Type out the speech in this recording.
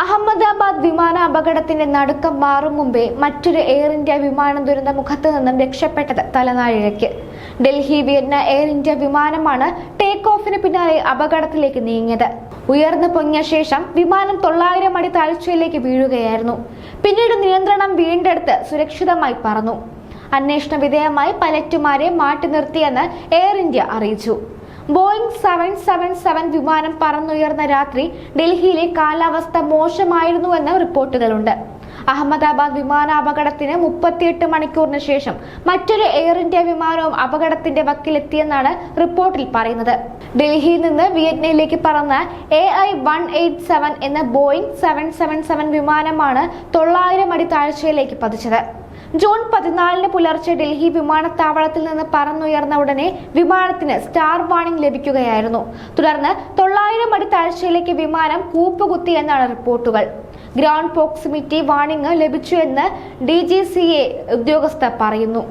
അഹമ്മദാബാദ് വിമാന അപകടത്തിന്റെ നടുക്കം മാറും മുമ്പേ മറ്റൊരു എയർ ഇന്ത്യ വിമാന ദുരന്ത മുഖത്ത് നിന്നും രക്ഷപ്പെട്ടത് തലനാഴിഴയ്ക്ക്. ഡൽഹി വിയറ്റ്ന എയർ ഇന്ത്യ വിമാനമാണ് ടേക്ക് ഓഫിന് പിന്നാലെ അപകടത്തിലേക്ക് നീങ്ങിയത്. ഉയർന്നു പൊങ്ങിയ ശേഷം വിമാനം തൊള്ളായിരം അടി താഴ്ചയിലേക്ക് വീഴുകയായിരുന്നു. പിന്നീട് നിയന്ത്രണം വീണ്ടെടുത്ത് സുരക്ഷിതമായി പറഞ്ഞു അന്വേഷണ വിധേയമായി പലറ്റുമാരെ മാറ്റി നിർത്തിയെന്ന് എയർ ഇന്ത്യ അറിയിച്ചു. ബോയിങ് സെവൻ സെവൻ സെവൻ വിമാനം പറന്നുയർന്ന രാത്രി ഡൽഹിയിലെ കാലാവസ്ഥ മോശമായിരുന്നുവെന്ന് റിപ്പോർട്ടുകളുണ്ട്. അഹമ്മദാബാദ് വിമാനാപകടത്തിന് മുപ്പത്തിയെട്ട് മണിക്കൂറിന് ശേഷം മറ്റൊരു എയർ ഇന്ത്യ വിമാനവും അപകടത്തിന്റെ വക്കിലെത്തിയെന്നാണ് റിപ്പോർട്ടിൽ പറയുന്നത്. ഡൽഹിയിൽ നിന്ന് വിയറ്റ്നയിലേക്ക് പറന്ന A I one eight seven എന്ന ബോയിങ് സെവൻ സെവൻ സെവൻ വിമാനമാണ് തൊള്ളായിരം അടി താഴ്ചയിലേക്ക് പതിച്ചത്. ജൂൺ പതിനാലിന് പുലർച്ചെ ഡൽഹി വിമാനത്താവളത്തിൽ നിന്ന് പറന്നുയർന്ന ഉടനെ വിമാനത്തിന് സ്റ്റാർ വാണിംഗ് ലഭിക്കുകയായിരുന്നു. തുടർന്ന് തൊള്ളായിരം അടി താഴ്ചയിലേക്ക് വിമാനം കൂപ്പുകുത്തി എന്നാണ് റിപ്പോർട്ടുകൾ. ഗ്രൗണ്ട് പ്രോക്സിമിറ്റി വാണിംഗ് ലഭിച്ചു എന്ന് ഡി ഉദ്യോഗസ്ഥ പറയുന്നു.